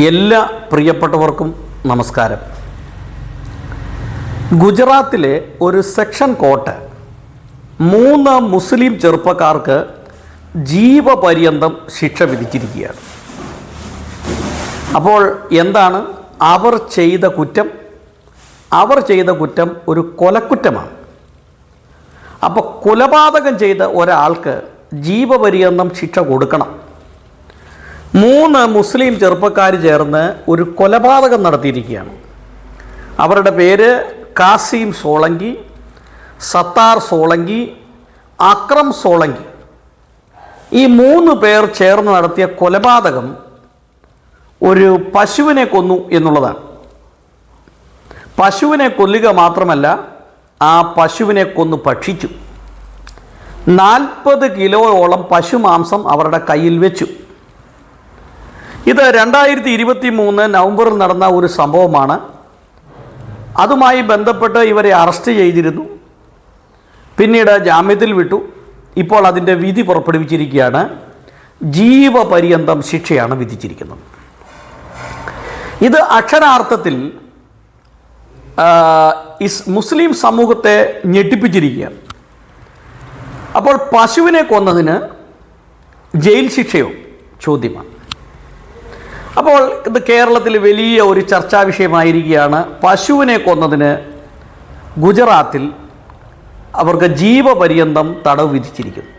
എല്ലാ പ്രിയപ്പെട്ടവർക്കും നമസ്കാരം. ഗുജറാത്തിലെ ഒരു സെക്ഷൻ കോട്ട് മൂന്ന് മുസ്ലിം ചെറുപ്പക്കാർക്ക് ജീവപര്യന്തം ശിക്ഷ വിധിച്ചിരിക്കുകയാണ്. അപ്പോൾ എന്താണ്? അവർ ചെയ്ത കുറ്റം അവർ ചെയ്ത കുറ്റം ഒരു കൊലക്കുറ്റമാണ്. അപ്പോൾ കൊലപാതകം ചെയ്ത ഒരാൾക്ക് ജീവപര്യന്തം ശിക്ഷ കൊടുക്കണം. മൂന്ന് മുസ്ലിം ചെറുപ്പക്കാർ ചേർന്ന് ഒരു കൊലപാതകം നടത്തിയിരിക്കുകയാണ്. അവരുടെ പേര് കാസിം സോളങ്കി സത്താർ സോളങ്കി അക്രം സോളങ്കി. ഈ മൂന്ന് പേർ ചേർന്ന് നടത്തിയ കൊലപാതകം ഒരു പശുവിനെ കൊന്നു എന്നുള്ളതാണ്. പശുവിനെ കൊല്ലുക മാത്രമല്ല ആ പശുവിനെ കൊന്നു ഭക്ഷിച്ചു. നാൽപ്പത് കിലോയോളം പശു മാംസം അവരുടെ കയ്യിൽ വെച്ചു. ഇത് രണ്ടായിരത്തി ഇരുപത്തി മൂന്ന് നവംബറിൽ നടന്ന ഒരു സംഭവമാണ്. അതുമായി ബന്ധപ്പെട്ട് ഇവരെ അറസ്റ്റ് ചെയ്തിരുന്നു. പിന്നീട് ജാമ്യത്തിൽ വിട്ടു. ഇപ്പോൾ അതിന്റെ വിധി പുറപ്പെടുവിച്ചിരിക്കുകയാണ്. ജീവപര്യന്തം ശിക്ഷയാണ് വിധിച്ചിരിക്കുന്നത്. ഇത് അക്ഷരാർത്ഥത്തിൽ ഇസ് മുസ്ലിം സമൂഹത്തെ ഞെട്ടിപ്പിച്ചിരിക്കുകയാണ്. അപ്പോൾ പശുവിനെ കൊന്നതിന് ജയിൽ ശിക്ഷയോ? ചോദ്യമാണ്. അപ്പോൾ ഇത് കേരളത്തിൽ വലിയ ഒരു ചർച്ചാ വിഷയമായിരിക്കുകയാണ്. പശുവിനെ കൊന്നതിന് ഗുജറാത്തിൽ അവർക്ക് ജീവപര്യന്തം തടവ് വിധിച്ചിരിക്കുന്നു.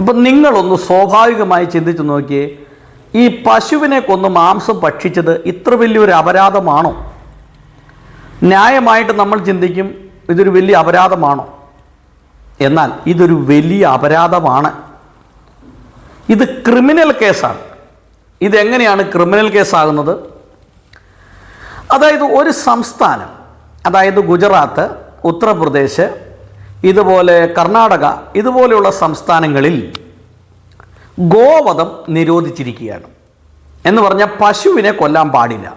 അപ്പം നിങ്ങളൊന്ന് സ്വാഭാവികമായി ചിന്തിച്ചു നോക്കിയേ ഈ പശുവിനെ കൊന്ന് മാംസം ഭക്ഷിച്ചത് ഇത്ര വലിയൊരു അപരാധമാണോ? ന്യായമായിട്ട് നമ്മൾ ചിന്തിക്കും ഇതൊരു വലിയ അപരാധമാണോ? എന്നാൽ ഇതൊരു വലിയ അപരാധമാണ്. ഇത് ക്രിമിനൽ കേസാണ്. ഇതെങ്ങനെയാണ് ക്രിമിനൽ കേസാകുന്നത് അതായത് ഒരു സംസ്ഥാനം അതായത് ഗുജറാത്ത് ഉത്തർപ്രദേശ് ഇതുപോലെ കർണാടക ഇതുപോലെയുള്ള സംസ്ഥാനങ്ങളിൽ ഗോവധം നിരോധിച്ചിരിക്കുകയാണ്. എന്ന് പറഞ്ഞാൽ പശുവിനെ കൊല്ലാൻ പാടില്ല.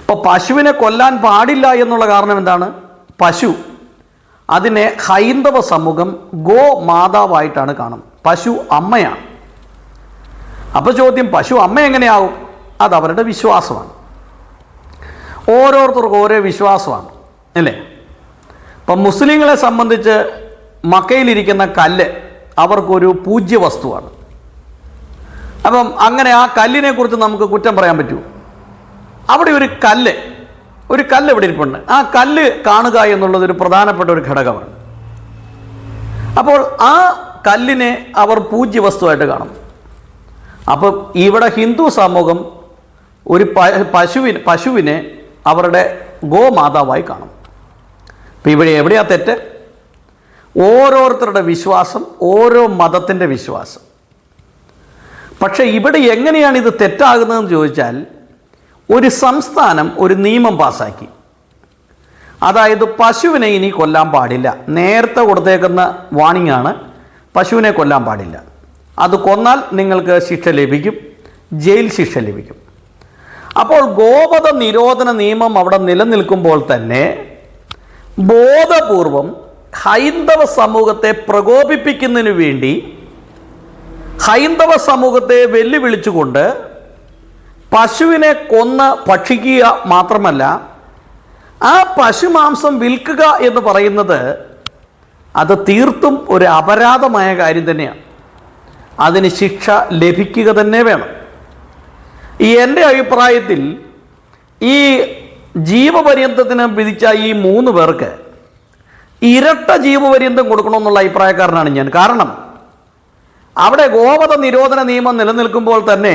അപ്പോൾ പശുവിനെ കൊല്ലാൻ പാടില്ല എന്നുള്ള കാരണം എന്താണ്? പശു അതിനെ ഹൈന്ദവ സമൂഹം ഗോ മാതാവായിട്ടാണ് കാണുന്നത്. പശു അമ്മയാണ്. അപ്പോൾ ചോദ്യം പശു അമ്മ എങ്ങനെയാവും? അത് അവരുടെ വിശ്വാസമാണ്. ഓരോരുത്തർക്കും ഓരോ വിശ്വാസമാണ് അല്ലേ? ഇപ്പം മുസ്ലിങ്ങളെ സംബന്ധിച്ച് മക്കയിലിരിക്കുന്ന കല്ല് അവർക്കൊരു പൂജ്യ വസ്തുവാണ്. അപ്പം അങ്ങനെ ആ കല്ലിനെ കുറിച്ച് നമുക്ക് കുറ്റം പറയാൻ പറ്റുമോ അവിടെ ഒരു കല്ല് ഒരു കല്ല് ഇവിടെ ഇരിപ്പുണ്ട്. ആ കല്ല് കാണുക എന്നുള്ളത് ഒരു പ്രധാനപ്പെട്ട ഒരു ഘടകമാണ്. അപ്പോൾ ആ കല്ലിനെ അവർ പൂജ്യ വസ്തുവായിട്ട് കാണും. അപ്പം ഇവിടെ ഹിന്ദു സമൂഹം ഒരു പശുവിന് പശുവിനെ അവരുടെ ഗോമാതാവായി കാണും. ഇപ്പം ഇവിടെ എവിടെയാ തെറ്റ്? ഓരോരുത്തരുടെ വിശ്വാസം ഓരോ മതത്തിന്റെ വിശ്വാസം. പക്ഷേ ഇവിടെ എങ്ങനെയാണ് ഇത് തെറ്റാകുന്നതെന്ന് ചോദിച്ചാൽ ഒരു സംസ്ഥാനം ഒരു നിയമം പാസാക്കി. അതായത് പശുവിനെ ഇനി കൊല്ലാൻ പാടില്ല. നേരത്തെ കൊടുത്തേക്കുന്ന വാണിംഗ് ആണ് പശുവിനെ കൊല്ലാൻ പാടില്ല. അത് കൊന്നാൽ നിങ്ങൾക്ക് ശിക്ഷ ലഭിക്കും ജയിൽ ശിക്ഷ ലഭിക്കും. അപ്പോൾ ഗോവധ നിരോധന നിയമം അവിടെ നിലനിൽക്കുമ്പോൾ തന്നെ ബോധപൂർവം ഹൈന്ദവ സമൂഹത്തെ പ്രകോപിപ്പിക്കുന്നതിന് വേണ്ടി ഹൈന്ദവ സമൂഹത്തെ വെല്ലുവിളിച്ചുകൊണ്ട് പശുവിനെ കൊന്ന് ഭക്ഷിക്കുക മാത്രമല്ല ആ പശു മാംസം വിൽക്കുക എന്ന് പറയുന്നത് അത് തീർത്തും ഒരു അപരാധമായ കാര്യം തന്നെയാണ്. അതിന് ശിക്ഷ ലഭിക്കുക തന്നെ വേണം. ഈ എന്റെ അഭിപ്രായത്തിൽ ഈ ജീവപര്യന്തത്തിന് വിധിച്ച ഈ മൂന്ന് പേർക്ക് ഇരട്ട ജീവപര്യന്തം കൊടുക്കണമെന്നുള്ള അഭിപ്രായക്കാരനാണ് ഞാൻ. കാരണം അവിടെ ഗോവധ നിരോധന നിയമം നിലനിൽക്കുമ്പോൾ തന്നെ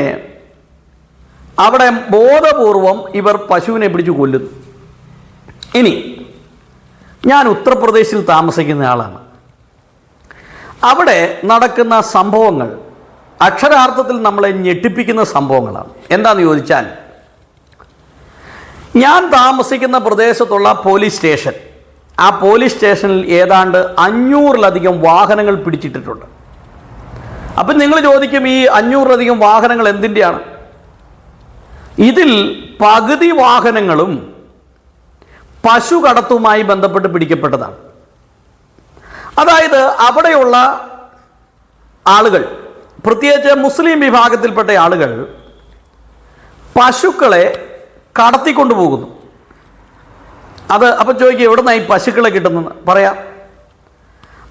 അവിടെ ബോധപൂർവം ഇവർ പശുവിനെ പിടിച്ചു കൊല്ലുന്നു. ഇനി ഞാൻ ഉത്തർപ്രദേശിൽ താമസിക്കുന്ന ആളാണ്. അവിടെ നടക്കുന്ന സംഭവങ്ങൾ അക്ഷരാർത്ഥത്തിൽ നമ്മളെ ഞെട്ടിപ്പിക്കുന്ന സംഭവങ്ങളാണ്. എന്താണെന്ന് ചോദിച്ചാൽ ഞാൻ താമസിക്കുന്ന പ്രദേശത്തുള്ള പോലീസ് സ്റ്റേഷൻ ആ പോലീസ് സ്റ്റേഷനിൽ ഏതാണ്ട് അഞ്ഞൂറിലധികം വാഹനങ്ങൾ പിടിച്ചിട്ടിട്ടുണ്ട്. അപ്പം നിങ്ങൾ ചോദിക്കും ഈ അഞ്ഞൂറിലധികം വാഹനങ്ങൾ എന്തിന്റെയാണ്? ഇതിൽ പകുതി വാഹനങ്ങളും പശു കടത്തുമായി ബന്ധപ്പെട്ട് പിടിക്കപ്പെട്ടതാണ്. അതായത് അവിടെയുള്ള ആളുകൾ പ്രത്യേകിച്ച് മുസ്ലിം വിഭാഗത്തിൽപ്പെട്ട ആളുകൾ പശുക്കളെ കടത്തിക്കൊണ്ടു പോകുന്നു. അത് അപ്പം ചോദിക്കുക എവിടെ ഈ പശുക്കളെ കിട്ടുന്നത് പറയാം.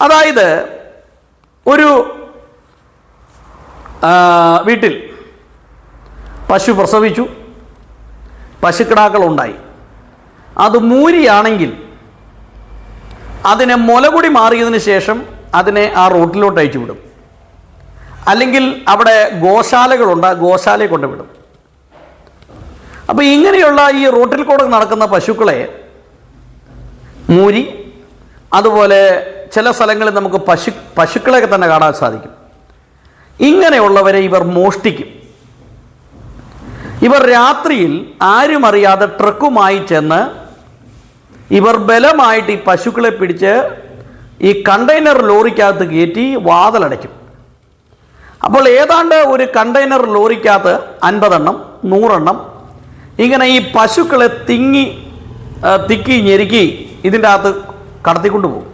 അതായത് ഒരു വീട്ടിൽ പശു പ്രസവിച്ചു പശുക്കിടാക്കളുണ്ടായി അത് മൂരിയാണെങ്കിൽ അതിനെ മുലകുടി മാറിയതിന് ശേഷം അതിനെ ആ റോട്ടിലോട്ട് അയച്ചു വിടും. അല്ലെങ്കിൽ അവിടെ ഗോശാലകളുണ്ട് ഗോശാലയെ കൊണ്ട് വിടും. അപ്പോൾ ഇങ്ങനെയുള്ള ഈ റോട്ടിൽ കൂടെ നടക്കുന്ന പശുക്കളെ മൂരി അതുപോലെ ചില സ്ഥലങ്ങളിൽ നമുക്ക് പശു പശുക്കളെയൊക്കെ തന്നെ കാണാൻ സാധിക്കും. ഇങ്ങനെയുള്ളവരെ ഇവർ മോഷ്ടിക്കും. ഇവർ രാത്രിയിൽ ആരും അറിയാതെ ട്രക്കുമായി ചെന്ന് ഇവർ ബലമായിട്ട് ഈ പശുക്കളെ പിടിച്ച് ഈ കണ്ടെയ്നർ ലോറിക്കകത്ത് കയറ്റി വാതിലടയ്ക്കും. അപ്പോൾ ഏതാണ്ട് ഒരു കണ്ടെയ്നർ ലോറിക്കകത്ത് അൻപതെണ്ണം നൂറെണ്ണം ഇങ്ങനെ ഈ പശുക്കളെ തിങ്ങി തിക്കി ഞെരുക്കി ഇതിന്റെ അകത്ത് കടത്തിക്കൊണ്ട് പോകും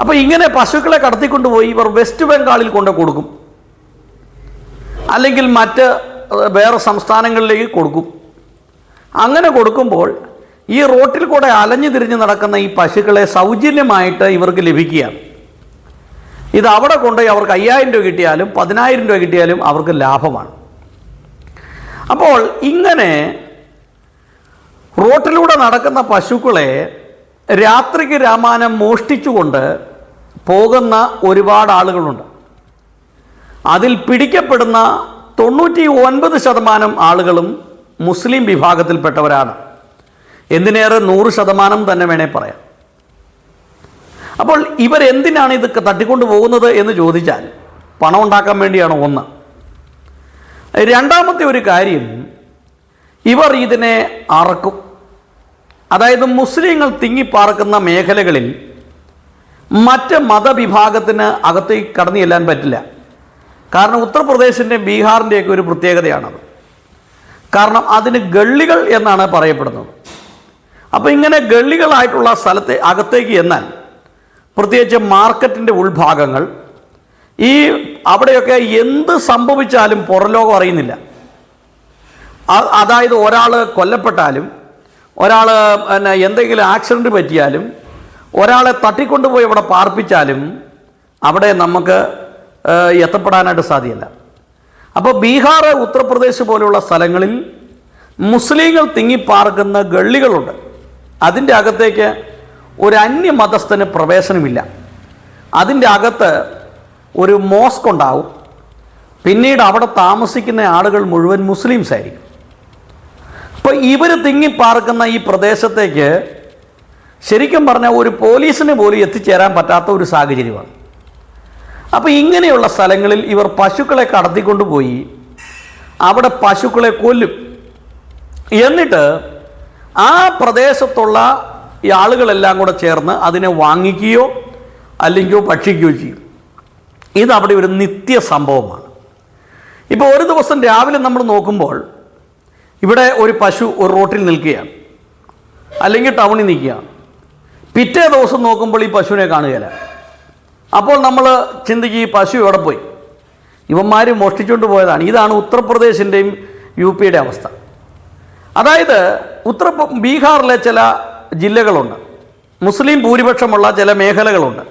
അപ്പോൾ ഇങ്ങനെ പശുക്കളെ കടത്തിക്കൊണ്ടുപോയി ഇവർ വെസ്റ്റ് ബംഗാളിൽ കൊണ്ട് കൊടുക്കും. അല്ലെങ്കിൽ മറ്റ് വേറെ സംസ്ഥാനങ്ങളിലേക്ക് കൊടുക്കും. അങ്ങനെ കൊടുക്കുമ്പോൾ ഈ റോട്ടിൽ കൂടെ അലഞ്ഞു തിരിഞ്ഞ് നടക്കുന്ന ഈ പശുക്കളെ സൗജന്യമായിട്ട് ഇവർക്ക് ലഭിക്കുകയാണ്. ഇത് അവിടെ കൊണ്ടുപോയി അവർക്ക് അയ്യായിരം രൂപ കിട്ടിയാലും പതിനായിരം രൂപ കിട്ടിയാലും അവർക്ക് ലാഭമാണ്. അപ്പോൾ ഇങ്ങനെ റോട്ടിലൂടെ നടക്കുന്ന പശുക്കളെ രാത്രിക്ക് രാമാനം മോഷ്ടിച്ചുകൊണ്ട് പോകുന്ന ഒരുപാട് ആളുകളുണ്ട്. അതിൽ പിടിക്കപ്പെടുന്ന തൊണ്ണൂറ്റി ഒൻപത് ശതമാനം ആളുകളും മുസ്ലിം വിഭാഗത്തിൽപ്പെട്ടവരാണ്. എന്തിനേറെ നൂറ് ശതമാനം തന്നെ വേണേ പറയാം. അപ്പോൾ ഇവരെന്തിനാണ് ഇത് തട്ടിക്കൊണ്ടു പോകുന്നത് എന്ന് ചോദിച്ചാൽ പണം ഉണ്ടാക്കാൻ വേണ്ടിയാണ് ഒന്ന്. രണ്ടാമത്തെ ഒരു കാര്യം ഇവർ ഇതിനെ അറക്കും. അതായത് മുസ്ലിങ്ങൾ തിങ്ങിപ്പാർക്കുന്ന മേഖലകളിൽ മറ്റ് മതവിഭാഗത്തിന് അകത്തേക്ക് കടന്നു ചെല്ലാൻ പറ്റില്ല. കാരണം ഉത്തർപ്രദേശിന്റെയും ബീഹാറിന്റെയൊക്കെ ഒരു പ്രത്യേകതയാണത്. കാരണം അതിന് ഗള്ളികൾ എന്നാണ് പറയപ്പെടുന്നത്. അപ്പോൾ ഇങ്ങനെ ഗള്ളികളായിട്ടുള്ള സ്ഥലത്തെ അകത്തേക്ക് എന്നാൽ പ്രത്യേകിച്ച് മാർക്കറ്റിന്റെ ഉൾഭാഗങ്ങൾ ഈ അവിടെയൊക്കെ എന്ത് സംഭവിച്ചാലും പുറലോകം അറിയുന്നില്ല. അതായത് ഒരാൾ കൊല്ലപ്പെട്ടാലും ഒരാൾ പിന്നെ എന്തെങ്കിലും ആക്സിഡന്റ് പറ്റിയാലും ഒരാളെ തട്ടിക്കൊണ്ടുപോയി അവിടെ പാർപ്പിച്ചാലും അവിടെ നമുക്ക് എത്തപ്പെടാനായിട്ട് സാധ്യമല്ല അപ്പോൾ ബീഹാർ ഉത്തർപ്രദേശ് പോലെയുള്ള സ്ഥലങ്ങളിൽ മുസ്ലിങ്ങൾ തിങ്ങിപ്പാർക്കുന്ന ഗള്ളികളുണ്ട്. അതിന്റെ അകത്തേക്ക് ഒരു അന്യമതസ്ഥന് പ്രവേശനമില്ല. അതിന്റെ അകത്ത് ഒരു മോസ്ക് ഉണ്ടാവും. പിന്നീട് അവിടെ താമസിക്കുന്ന ആളുകൾ മുഴുവൻ മുസ്ലിംസ് ആയിരിക്കും. അപ്പോൾ ഇവർ തിങ്ങിപ്പാർക്കുന്ന ഈ പ്രദേശത്തേക്ക് ശരിക്കും പറഞ്ഞാൽ ഒരു പോലീസിന് പോലും എത്തിച്ചേരാൻ പറ്റാത്ത ഒരു സാഹചര്യമാണ്. അപ്പോൾ ഇങ്ങനെയുള്ള സ്ഥലങ്ങളിൽ ഇവർ പശുക്കളെ കടത്തിക്കൊണ്ടുപോയി അവിടെ പശുക്കളെ കൊല്ലും. എന്നിട്ട് ആ പ്രദേശത്തുള്ള ഈ ആളുകളെല്ലാം കൂടെ ചേർന്ന് അതിനെ വാങ്ങിക്കുകയോ അല്ലെങ്കിൽ ഭക്ഷിക്കുകയോ ചെയ്യും. ഇത് അവിടെ ഒരു നിത്യ സംഭവമാണ്. ഇപ്പോൾ ഒരു ദിവസം രാവിലെ നമ്മൾ നോക്കുമ്പോൾ ഇവിടെ ഒരു പശു ഒരു റോട്ടിൽ നിൽക്കുകയാണ്. അല്ലെങ്കിൽ ടൗണിൽ നിൽക്കുകയാണ്. പിറ്റേ ദിവസം നോക്കുമ്പോൾ ഈ പശുവിനെ കാണുകയില്ല. അപ്പോൾ നമ്മൾ ചിന്തിക്കും ഈ പശു എവിടെ പോയി? ഇവന്മാർ മോഷ്ടിച്ചുകൊണ്ട് പോയതാണ്. ഇതാണ് ഉത്തർപ്രദേശിന്റെയും യു പിയുടെ അവസ്ഥ. അതായത് ഉത്തർ ബീഹാറിലെ ചില ജില്ലകളുണ്ട്. മുസ്ലിം ഭൂരിപക്ഷമുള്ള ചില മേഖലകളുണ്ട്.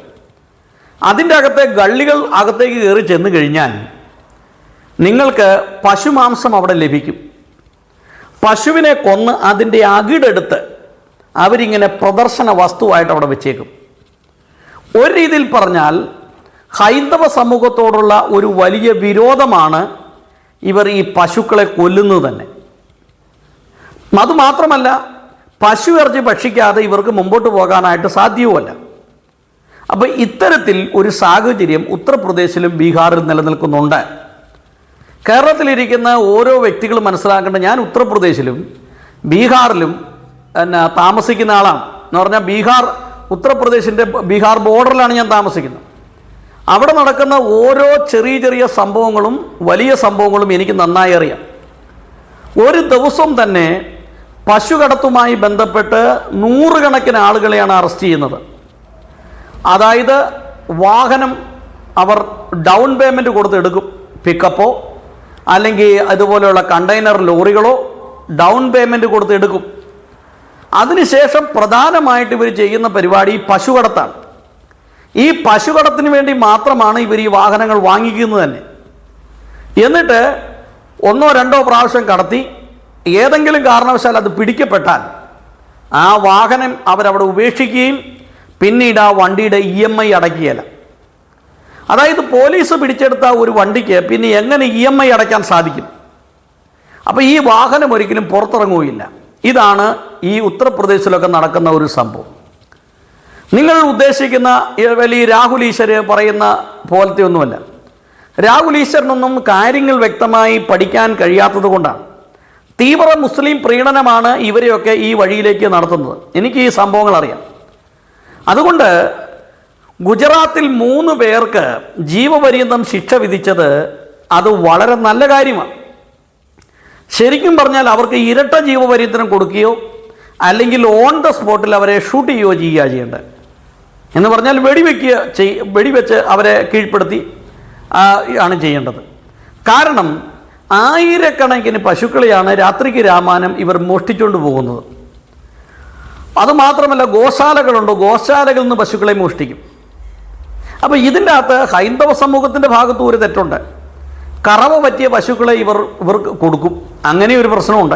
അതിന്റെ അകത്തെ ഗള്ളികൾ അകത്തേക്ക് കയറി ചെന്ന് കഴിഞ്ഞാൽ നിങ്ങൾക്ക് പശുമാംസം അവിടെ ലഭിക്കും. പശുവിനെ കൊന്ന് അതിന്റെ അകിടെടുത്ത് അവരിങ്ങനെ പ്രദർശന വസ്തുവായിട്ട് അവിടെ വെച്ചേക്കും. ഒരു രീതിയിൽ പറഞ്ഞാൽ ഹൈന്ദവ സമൂഹത്തോടുള്ള ഒരു വലിയ വിരോധമാണ് ഇവർ ഈ പശുക്കളെ കൊല്ലുന്നത് തന്നെ. അതുമാത്രമല്ല പശു ഇറച്ചി ഭക്ഷിക്കാതെ ഇവർക്ക് മുമ്പോട്ട് പോകാനായിട്ട് സാധ്യവുമല്ല. അപ്പോൾ ഇത്തരത്തിൽ ഒരു സാഹചര്യം ഉത്തർപ്രദേശിലും ബീഹാറിലും നിലനിൽക്കുന്നുണ്ട്. കേരളത്തിലിരിക്കുന്ന ഓരോ വ്യക്തികളും മനസ്സിലാക്കേണ്ട ഞാൻ ഉത്തർപ്രദേശിലും ബീഹാറിലും എന്നാ താമസിക്കുന്ന ആളാണ്. എന്ന് പറഞ്ഞാൽ ബീഹാർ ഉത്തർപ്രദേശിന്റെ ബീഹാർ ബോർഡറിലാണ് ഞാൻ താമസിക്കുന്നത്. അവിടെ നടക്കുന്ന ഓരോ ചെറിയ ചെറിയ സംഭവങ്ങളും വലിയ സംഭവങ്ങളും എനിക്ക് നന്നായി അറിയാം. ഒരു ദിവസം തന്നെ പശുകടത്തുമായി ബന്ധപ്പെട്ട് നൂറുകണക്കിന് ആളുകളെയാണ് അറസ്റ്റ് ചെയ്യുന്നത്. അതായത് വാഹനം അവർ ഡൗൺ പേയ്മെന്റ് കൊടുത്ത് എടുക്കും. പിക്കപ്പോ അല്ലെങ്കിൽ അതുപോലെയുള്ള കണ്ടെയ്നർ ലോറികളോ ഡൗൺ പേയ്മെന്റ് കൊടുത്ത് എടുക്കും. അതിനുശേഷം പ്രധാനമായിട്ട് ഇവർ ചെയ്യുന്ന പരിപാടി പശുകടത്താണ് ഈ പശുകടത്തിന് വേണ്ടി മാത്രമാണ് ഇവർ ഈ വാഹനങ്ങൾ വാങ്ങിക്കുന്നത് തന്നെ. എന്നിട്ട് ഒന്നോ രണ്ടോ പ്രാവശ്യം കടത്തി ഏതെങ്കിലും കാരണവശാൽ അത് പിടിക്കപ്പെട്ടാൽ ആ വാഹനം അവരവിടെ ഉപേക്ഷിക്കുകയും പിന്നീട് ആ വണ്ടിയുടെ ഇ എം ഐ അടയ്ക്കുകയില്ല. അതായത് പോലീസ് പിടിച്ചെടുത്ത ഒരു വണ്ടിക്ക് പിന്നെ എങ്ങനെ ഇ എം ഐ അടയ്ക്കാൻ സാധിക്കും? അപ്പോൾ ഈ വാഹനം ഒരിക്കലും പുറത്തിറങ്ങുകയില്ല. ഇതാണ് ഈ ഉത്തർപ്രദേശിലൊക്കെ നടക്കുന്ന ഒരു സംഭവം. നിങ്ങൾ ഉദ്ദേശിക്കുന്ന വലിയ രാഹുൽ ഈശ്വര് പറയുന്ന പോലത്തെ ഒന്നുമല്ല. രാഹുൽ ഈശ്വരനൊന്നും കാര്യങ്ങൾ വ്യക്തമായി പഠിക്കാൻ കഴിയാത്തത് കൊണ്ടാണ്. തീവ്ര മുസ്ലിം പ്രീണനമാണ് ഇവരെയൊക്കെ ഈ വഴിയിലേക്ക് നടത്തുന്നത്. എനിക്ക് ഈ സംഭവങ്ങൾ അറിയാം. അതുകൊണ്ട് ഗുജറാത്തിൽ മൂന്ന് പേർക്ക് ജീവപര്യന്തം ശിക്ഷ വിധിച്ചത് അത് വളരെ നല്ല കാര്യമാണ്. ശരിക്കും പറഞ്ഞാൽ അവർക്ക് ഇരട്ട ജീവപര്യന്തം കൊടുക്കുകയോ അല്ലെങ്കിൽ ഓൺ ദ സ്പോട്ടിൽ അവരെ ഷൂട്ട് ചെയ്യുകയോ ചെയ്യുക ചെയ്യേണ്ടത്. എന്ന് പറഞ്ഞാൽ വെടിവെക്കുക ചെയ് വെടിവെച്ച് അവരെ കീഴ്പ്പെടുത്തി ആണ് ചെയ്യേണ്ടത്. കാരണം ആയിരക്കണക്കിന് പശുക്കളെയാണ് രാത്രിക്ക് രാമാനം ഇവർ മോഷ്ടിച്ചുകൊണ്ട് പോകുന്നത്. അതുമാത്രമല്ല ഗോശാലകളുണ്ട്. ഗോശാലകളിൽ നിന്ന് പശുക്കളെ മോഷ്ടിക്കും. അപ്പോൾ ഇതിന്റെ അകത്ത് ഹൈന്ദവ സമൂഹത്തിന്റെ ഭാഗത്തും ഒരു തെറ്റുണ്ട്. കറവ പറ്റിയ പശുക്കളെ ഇവർ ഇവർക്ക് കൊടുക്കും. അങ്ങനെ ഒരു പ്രശ്നമുണ്ട്.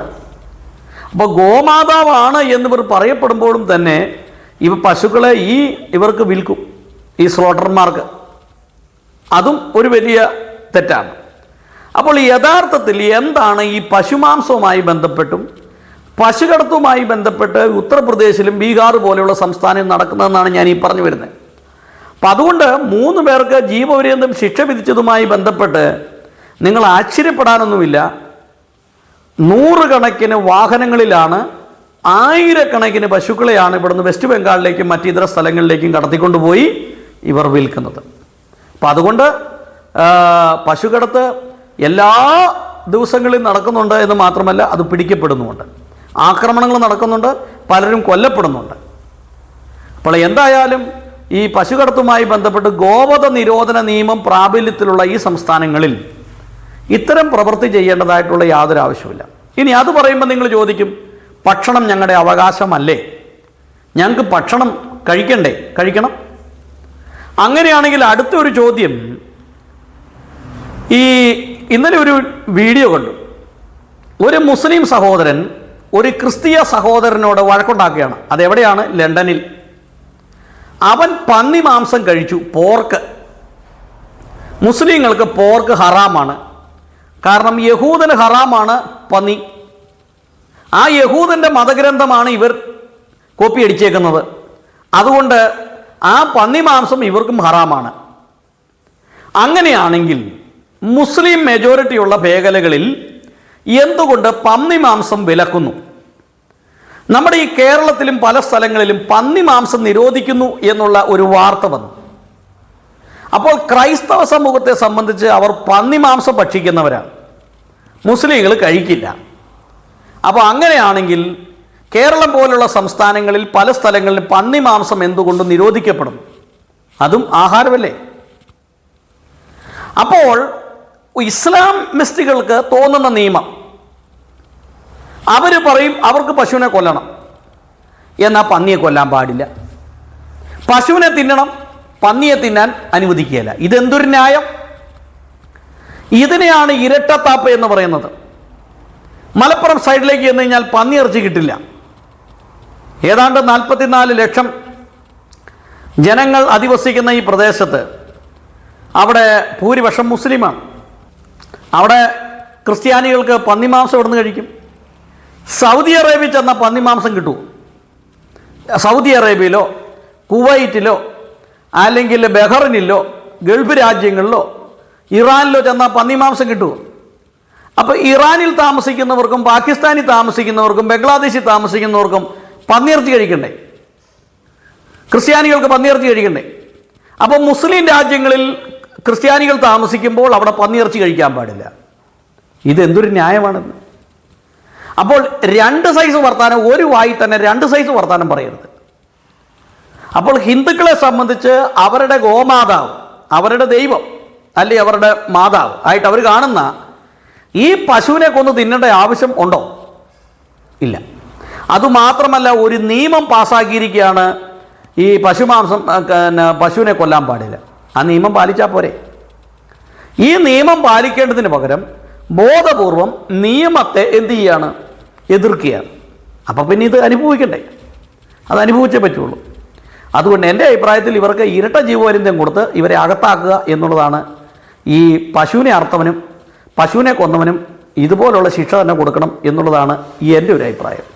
അപ്പോൾ ഗോമാതാവാണ് എന്നിവർ പറയപ്പെടുമ്പോഴും തന്നെ ഇവ പശുക്കളെ ഈ ഇവർക്ക് വിൽക്കും. ഈ സ്ലോട്ടർമാർക്ക്. അതും ഒരു വലിയ തെറ്റാണ്. അപ്പോൾ യഥാർത്ഥത്തിൽ എന്താണ് ഈ പശുമാംസവുമായി ബന്ധപ്പെട്ടും പശുകടത്തുമായി ബന്ധപ്പെട്ട് ഉത്തർപ്രദേശിലും ബീഹാർ പോലെയുള്ള സംസ്ഥാനം നടക്കുന്നതെന്നാണ് ഞാൻ ഈ പറഞ്ഞു വരുന്നത്. അപ്പം അതുകൊണ്ട് മൂന്ന് പേർക്ക് ജീവപര്യന്തം ശിക്ഷ വിധിച്ചതുമായി ബന്ധപ്പെട്ട് നിങ്ങൾ ആശ്ചര്യപ്പെടാനൊന്നുമില്ല. നൂറുകണക്കിന് വാഹനങ്ങളിലാണ് ആയിരക്കണക്കിന് പശുക്കളെയാണ് ഇവിടുന്ന് വെസ്റ്റ് ബംഗാളിലേക്കും മറ്റ് ഇതര സ്ഥലങ്ങളിലേക്കും കടത്തിക്കൊണ്ടുപോയി ഇവർ വിൽക്കുന്നത്. അപ്പം അതുകൊണ്ട് പശുകടത്ത് എല്ലാ ദിവസങ്ങളിലും നടക്കുന്നുണ്ട് എന്ന് മാത്രമല്ല അത് പിടിക്കപ്പെടുന്നുമുണ്ട്. ആക്രമണങ്ങൾ നടക്കുന്നുണ്ട് പലരും കൊല്ലപ്പെടുന്നുണ്ട്. അപ്പോൾ എന്തായാലും ഈ പശുകടത്തുമായി ബന്ധപ്പെട്ട് ഗോവധ നിരോധന നിയമം പ്രാബല്യത്തിലുള്ള ഈ സംസ്ഥാനങ്ങളിൽ ഇത്തരം പ്രവൃത്തി ചെയ്യേണ്ടതായിട്ടുള്ള യാതൊരു ആവശ്യമില്ല ഇനി അത് പറയുമ്പോൾ നിങ്ങൾ ചോദിക്കും ഭക്ഷണം ഞങ്ങളുടെ അവകാശമല്ലേ? ഞങ്ങൾക്ക് ഭക്ഷണം കഴിക്കണ്ടേ? കഴിക്കണം? അങ്ങനെയാണെങ്കിൽ അടുത്തൊരു ചോദ്യം ഈ ഇന്നലെ ഒരു വീഡിയോ കണ്ടു. ഒരു മുസ്ലിം സഹോദരൻ ഒരു ക്രിസ്തീയ സഹോദരനോട് വഴക്കുണ്ടാക്കുകയാണ്. അതെവിടെയാണ്? ലണ്ടനിൽ. അവൻ പന്നി മാംസം കഴിച്ചു പോർക്ക്. മുസ്ലിങ്ങൾക്ക് പോർക്ക് ഹറാമാണ്. കാരണം യഹൂദന് ഹറാമാണ് പന്നി. ആ യഹൂദന്റെ മതഗ്രന്ഥമാണ് ഇവർ കോപ്പി അടിച്ചേക്കുന്നത്. അതുകൊണ്ട് ആ പന്നി മാംസം ഇവർക്കും ഹറാമാണ്. അങ്ങനെയാണെങ്കിൽ മുസ്ലിം മെജോറിറ്റിയുള്ള മേഖലകളിൽ എന്തുകൊണ്ട് പന്നി മാംസം വിലക്കുന്നു? നമ്മുടെ ഈ കേരളത്തിലും പല സ്ഥലങ്ങളിലും പന്നി മാംസം നിരോധിക്കുന്നു എന്നുള്ള ഒരു വാർത്ത വന്നു. അപ്പോൾ ക്രൈസ്തവ സമൂഹത്തെ സംബന്ധിച്ച് അവർ പന്നി മാംസം ഭക്ഷിക്കുന്നവരാണ്. മുസ്ലിങ്ങൾ കഴിക്കില്ല. അപ്പോൾ അങ്ങനെയാണെങ്കിൽ കേരളം പോലുള്ള സംസ്ഥാനങ്ങളിൽ പല സ്ഥലങ്ങളിലും പന്നി മാംസം എന്തുകൊണ്ട് നിരോധിക്കപ്പെടുന്നു? അതും ആഹാരമല്ലേ? അപ്പോൾ ഇസ്ലാമിസ്റ്റുകൾക്ക് തോന്നുന്ന നിയമം. അവർ പറയും അവർക്ക് പശുവിനെ കൊല്ലണം. എന്നാൽ പന്നിയെ കൊല്ലാൻ പാടില്ല. പശുവിനെ തിന്നണം പന്നിയെ തിന്നാൻ അനുവദിക്കുകയില്ല. ഇതെന്തൊരു ന്യായം? ഇതിനെയാണ് ഇരട്ടത്താപ്പ് എന്ന് പറയുന്നത്. മലപ്പുറം സൈഡിലേക്ക് ചെന്ന് കഴിഞ്ഞാൽ പന്നിയിറച്ചി കിട്ടില്ല. ഏതാണ്ട് നാൽപ്പത്തിനാല് ലക്ഷം ജനങ്ങൾ അധിവസിക്കുന്ന ഈ പ്രദേശത്ത് അവിടെ ഭൂരിപക്ഷം മുസ്ലിമാണ്. അവിടെ ക്രിസ്ത്യാനികൾക്ക് പന്നിമാംസം ഇവിടുന്ന് കഴിക്കും? സൗദി അറേബ്യ ചെന്ന പന്നിമാംസം കിട്ടുമോ സൗദി അറേബ്യയിലോ കുവൈറ്റിലോ അല്ലെങ്കിൽ ബഹ്റിനിലോ ഗൾഫ് രാജ്യങ്ങളിലോ ഇറാനിലോ ചെന്നാൽ പന്നിമാംസം കിട്ടുമോ അപ്പോൾ ഇറാനിൽ താമസിക്കുന്നവർക്കും പാകിസ്ഥാനിൽ താമസിക്കുന്നവർക്കും ബംഗ്ലാദേശിൽ താമസിക്കുന്നവർക്കും പന്നിയിറച്ചി കഴിക്കണ്ടേ? ക്രിസ്ത്യാനികൾക്ക് പന്നിയിറച്ചി കഴിക്കണ്ടേ? അപ്പോൾ മുസ്ലിം രാജ്യങ്ങളിൽ ക്രിസ്ത്യാനികൾ താമസിക്കുമ്പോൾ അവിടെ പന്നിയിറച്ചി കഴിക്കാൻ പാടില്ല. ഇതെന്തൊരു ന്യായമാണെന്ന്. അപ്പോൾ രണ്ട് സൈസ് വർത്താനം ഒരു വായി തന്നെ രണ്ട് സൈസ് വർത്താനം പറയരുത്. അപ്പോൾ ഹിന്ദുക്കളെ സംബന്ധിച്ച് അവരുടെ ഗോമാതാവ് അവരുടെ ദൈവം അല്ലെ അവരുടെ മാതാവ് ആയിട്ട് അവർ കാണുന്ന ഈ പശുവിനെ കൊന്ന് തിന്നേണ്ട ആവശ്യം ഉണ്ടോ? ഇല്ല. അതുമാത്രമല്ല ഒരു നിയമം പാസ്സാക്കിയിരിക്കുകയാണ് ഈ പശുമാംസം പശുവിനെ കൊല്ലാൻ പാടില്ല. ആ നിയമം പാലിച്ചാൽ പോരെ. ഈ നിയമം പാലിക്കേണ്ടതിന് പകരം ബോധപൂർവം നിയമത്തെ എന്ത് ചെയ്യാണ്? എതിർക്കുകയാണ്. അപ്പം പിന്നെ ഇത് അനുഭവിക്കണ്ടേ? അത് അനുഭവിച്ചേ പറ്റുള്ളൂ. അതുകൊണ്ട് എന്റെ അഭിപ്രായത്തിൽ ഇവർക്ക് ഇരട്ട ജീവപര്യന്തം കൊടുത്ത് ഇവരെ അകത്താക്കുക എന്നുള്ളതാണ് ഈ പശുവിനെ അർത്ഥവനും പശുവിനെ കൊന്നവനും ഇതുപോലുള്ള ശിക്ഷ തന്നെ കൊടുക്കണം എന്നുള്ളതാണ് എന്റെ ഒരു അഭിപ്രായം.